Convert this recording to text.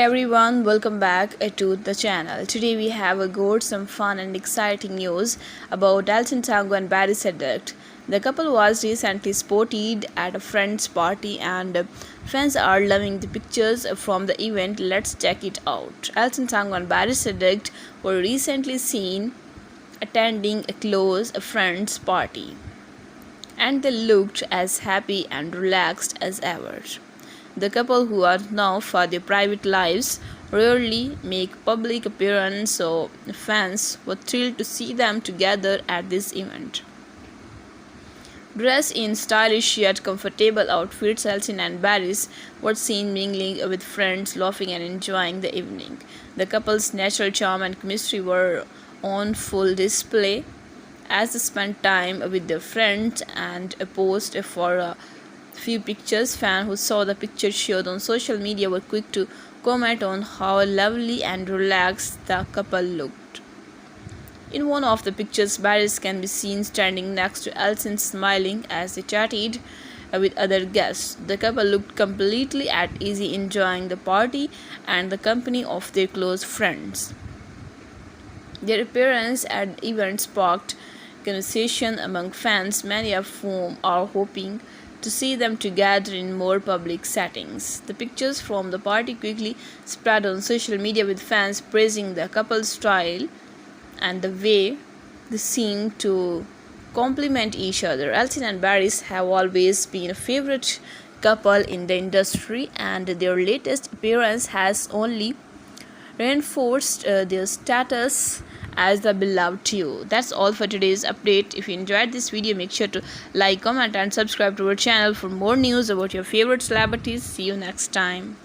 everyone welcome back uh, to the channel. Today we have a got some fun and exciting news about Elton Tango and Barry Sedgwick the couple was recently spotted at a friend's party and fans are loving the pictures from the event. Let's check it out. Elton Tango and Barry Sedgwick were recently seen attending a close friend's party and they looked as happy and relaxed as ever the couple, who are known for their private lives, rarely make public appearances, so fans were thrilled to see them together at this event. Dressed in stylish yet comfortable outfits, Elsin and Barris were seen mingling with friends, laughing and enjoying the evening. The couple's natural charm and chemistry were on full display as they spent time with their friends and posed for a Few pictures fans who saw the picture shared on social media were quick to comment on how lovely and relaxed the couple looked. In one of the pictures, Barris can be seen standing next to Elsin smiling as they chatted with other guests. The couple looked completely at ease enjoying the party and the company of their close friends. Their appearance at the event sparked conversation among fans, many of whom are hoping to see them together in more public settings. The pictures from the party quickly spread on social media with fans praising the couple's style and the way they seem to complement each other. Elton and Barris have always been a favorite couple in the industry, and their latest appearance has only reinforced uh, their status as the beloved to you. That's all for today's update. If you enjoyed this video make sure to like comment and subscribe to our channel for more news about your favorite celebrities. See you next time